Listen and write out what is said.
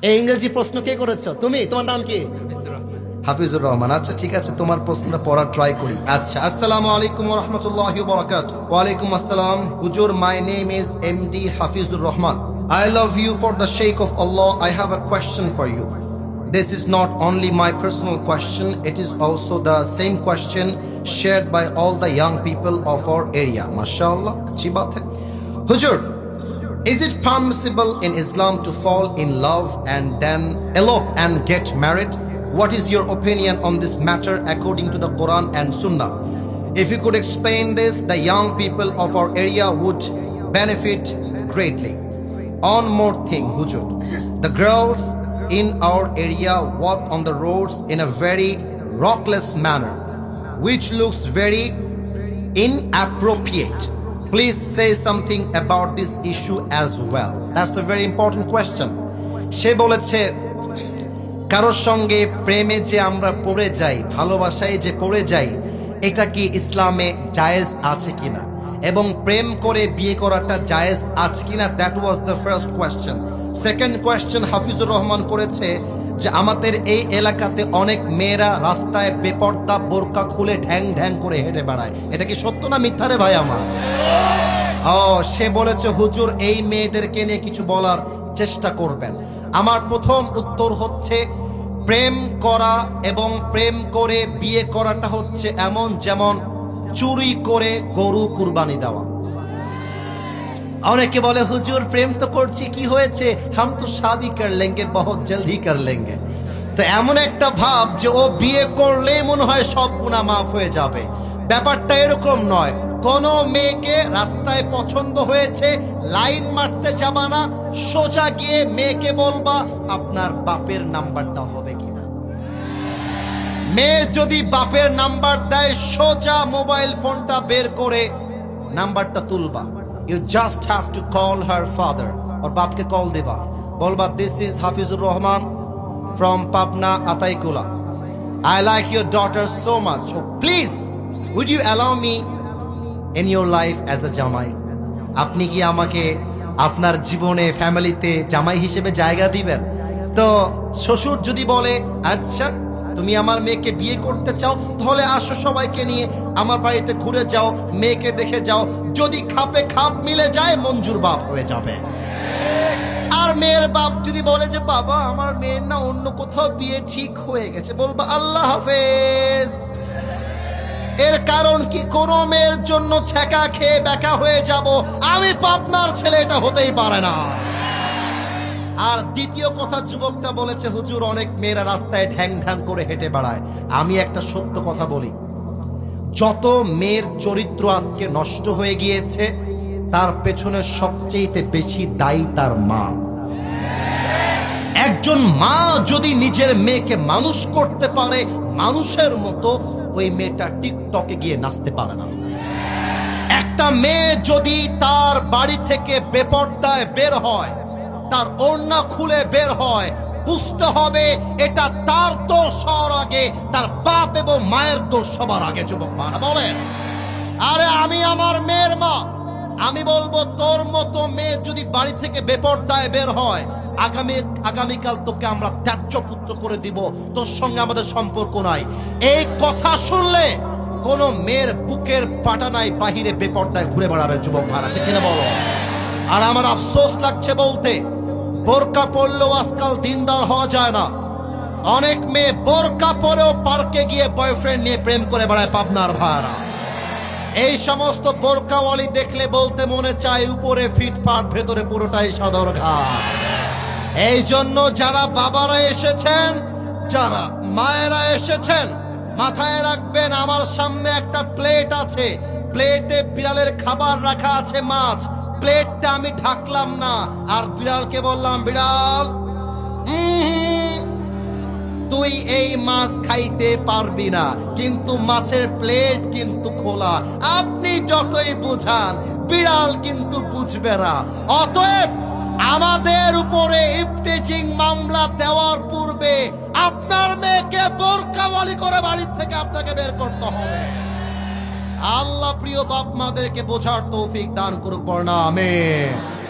এই ইংরেজি প্রশ্ন কে করেছো তুমি তোমার নাম কি হাফিজুর রহমান আচ্ছা ঠিক আছে তোমার প্রশ্নটা পড়া ট্রাই করি আচ্ছা আসসালামু আলাইকুম রহমতুল্লাহ বরাকাত ওয়ালাইকুম আসসালাম হুজুর my name is M D Hafizur Rahman I love you for the sake of Allah I have a question for you This is not only my personal question, it is also the same question shared by all the young people of our area. MashaAllah, अच्छी बात है. Hujur, is it permissible in Islam to fall in love and then elope and get married? What is your opinion on this matter according to the Quran and Sunnah? If you could explain this, the young people of our area would benefit greatly. On more thing, Hujur, the girls in our area walk on the roads in a very rockless manner, which looks very inappropriate. Please say something about this issue as well. That's a very important question. সে বলেছে, কারোর সঙ্গে প্রেমে যে আমরা পড়ে যাই, ভালোবাসায় যে পড়ে যাই, এটা কি ইসলামে জায়েজ আছে কিনা এবং প্রেম করে বিয়ে করাটা জায়েজ আছে কিনা that was the first question second question Hafizur Rahman করেছে যে আমাদের এই এলাকাতে অনেক মেয়েরা রাস্তায় বেপর্দা বোরকা খুলে ঢ্যাং ঢ্যাং করে হেঁটে বেড়ায়। এটা কি সত্য না মিথ্যা রে ভাই আমার? ও, সে বলেছে, হুজুর, এই মেয়েদেরকে নিয়ে কিছু বলার চেষ্টা করবেন। আমার প্রথম উত্তর হচ্ছে, প্রেম করা এবং প্রেম করে বিয়ে করাটা হচ্ছে এমন যেমন চুরি করে গরু কুরবানি দেওয়া। অনেকে বলে, হুজুর, প্রেম তো করছি, কি হয়েছে? হাম তো শাদি কর লেঙ্গে, বহুত জলদি কর লেঙ্গে। তো এমন একটা ভাব যে ও বিয়ে করলে মনে হয় সব গুণা মাফ হয়ে যাবে। ব্যাপারটা এরকম নয়। কোন মেয়েকে রাস্তায় পছন্দ হয়েছে, লাইন মারতে যাবা না, সোজা গিয়ে মেয়েকে বলবা, আপনার বাপের নাম্বারটা হবে কিনা মেয়ে যদি বাপের নাম্বার দেয়, সোজা মোবাইল ফোনটা বের করে নাম্বারটা তুলবা। You just have to call her father ওর বাপকে কল দেবা বলবা this is Hafizur Rahman from Pabna Ataikula I like your daughter so much please would you allow me in your life as a jamai আপনি কি আমাকে আপনার জীবনে ফ্যামিলিতে জামাই হিসেবে জায়গা দিবেন? তো শ্বশুর যদি বলে আচ্ছা তুমি আমার মেয়েকে বিয়ে করতে চাও, তাহলে আসো সবাইকে নিয়ে আমার বাড়িতে ঘুরে যাও, মেয়েকে দেখে যাও। যদি খাপে খাপ মিলে যায়, মঞ্জুর বাপ হয়ে যাবে। আর মেয়ের বাপ যদি বলে যে, বাবা, আমার মেয়ের না অন্য কোথাও বিয়ে ঠিক হয়ে গেছে, বলবা, আল্লাহ হাফেজ। এর কারণ কি? কোনো মেয়ের জন্য ছেঁকা খেয়ে বেকা হয়ে যাব। আমি পাবনার ছেলে, এটা হতেই পারে না। আর দ্বিতীয় কথা যুবকটা বলেছে, হুজুর, অনেক মেয়েরা রাস্তায় ঢ্যাং ঢ্যাং করে হেঁটে বেড়ায়। আমি একটা সত্য কথা বলি। যত মেয়ের চরিত্র আজকে নষ্ট হয়ে গিয়েছে, তার পেছনে সবচেয়ে বেশি দায়ী তার মা। একজন মা যদি নিজের মেয়েকে মানুষ করতে পারে, মানুষের মতো ওই মেয়েটা টিকটকে গিয়ে নাচতে পারে না। একটা মেয়ে যদি তার বাড়ি থেকে বেপর্দায় বের হয় তার ওড়না খুলে বের হয়। বুঝতে হবে, এটা তার দোষ হওয়ার আগে, তার বাপ এবং মায়ের দোষ সবার আগে, যুবক মারা বলেন। আরে আমি আমার মেয়ের মা। আমি বলব, তোর মতো মেয়ে যদি বাড়ি থেকে বেপর্দায় বের হয়, আগামী, আগামীকাল তোকে আমরা ত্যায্য পুত্র করে দিব, তোর সঙ্গে আমাদের সম্পর্ক নাই। এই কথা শুনলে কোন মেয়ের বুকের পাটানায় বাহিরে বেপর্দায় ঘুরে বেড়াবে, যুবক ভাড়া ঠিক কিনা বলো? আর আমার আফসোস লাগছে বলতে বোরকা পরলেও আজকাল দিনদার হওয়া যায় না। অনেক মেয়ে বোরকা পরেও পার্কে গিয়ে বয়ফ্রেন্ড নিয়ে প্রেম করে বেড়ায় পাবনার ভাড়া এই সমস্ত বোরকাওয়ালি দেখলে বলতে মনে চায় উপরে ফিটফাট, ভেতরে পুরোটাই সদর ঘাট এই জন্য যারা বাবারা এসেছেন, যারা মায়েরা এসেছেন, মাথায় রাখবেন আমার সামনে একটা প্লেট আছে। প্লেটে বিড়ালের খাবার রাখা আছে মাছ। প্লেটটা আমি ঢাকলাম না। আর বিড়ালকে বললাম, বিড়াল তুই এই মাছ খাইতে পারবি না, কিন্তু মাছের প্লেট কিন্তু খোলা। আপনি যতই বুঝান, বিড়াল কিন্তু বুঝবে না। অতএব আমাদের উপরে ইফটিজিং মামলা দেওয়ার পূর্বে আপনার মেয়েকে বোরকাওয়ালি করে বাড়ি থেকে আপনাকে বের করতে হবে। আল্লাহ প্রিয় বাপ মাদেরকে বোঝার তৌফিক দান করুক বর্ণা আমেন।